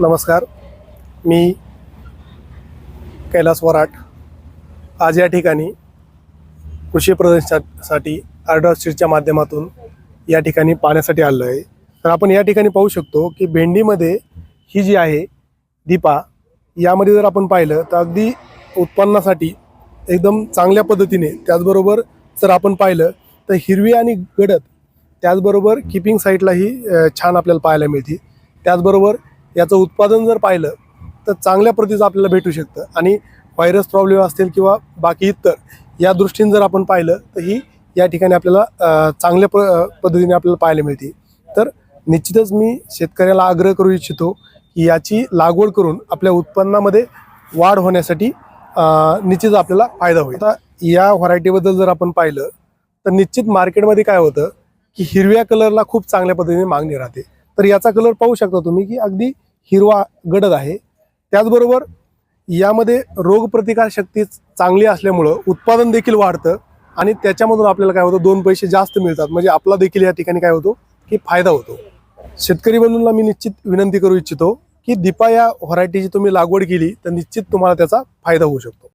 नमस्कार. मी कैलास वराट. आज या ठिकाणी कृषी प्रदर्शनासाठी आर्डर सीटच्या माध्यमातून या ठिकाणी पाहण्यासाठी आलो आहे. तर आपण या ठिकाणी पाहू शकतो की भेंडीमध्ये ही जी आहे दीपा यामध्ये जर आपण पाहिलं तर अगदी उत्पन्नासाठी एकदम चांगल्या पद्धतीने त्याचबरोबर जर आपण पाहिलं तर हिरवी आणि गडद त्याचबरोबर किपिंग साईटलाही छान आपल्याला पाहायला मिळते त्याचबरोबर याचं उत्पादन जर पाहिलं तर चांगल्या प्रतीचं आपल्याला भेटू शकतं. आणि व्हायरस प्रॉब्लेम असतील किंवा बाकी इतर या दृष्टीने जर आपण पाहिलं तर ही या ठिकाणी आपल्याला चांगल्या प पद्धतीने आपल्याला पाहायला मिळते. तर निश्चितच मी शेतकऱ्याला आग्रह करू इच्छितो की याची लागवड करून आपल्या उत्पन्नामध्ये वाढ होण्यासाठी निश्चितच निश्चित आपल्याला फायदा होईल. आता या व्हरायटीबद्दल जर आपण पाहिलं तर निश्चित मार्केटमध्ये काय होतं की हिरव्या कलरला खूप चांगल्या पद्धतीने मागणी राहते. तर याचा कलर पाहू शकता तुम्ही की अगदी हिरवा गडद आहे. त्याचबरोबर यामध्ये रोगप्रतिकार शक्ती चांगली असल्यामुळं उत्पादन देखील वाढतं आणि त्याच्यामधून आपल्याला काय होतं दोन पैसे जास्त मिळतात. म्हणजे आपला देखील या ठिकाणी काय होतो की फायदा होतो. शेतकरी बंधूंना मी निश्चित विनंती करू इच्छितो की दीपा या व्हरायटीची तुम्ही लागवड केली तर निश्चित तुम्हाला त्याचा फायदा होऊ शकतो.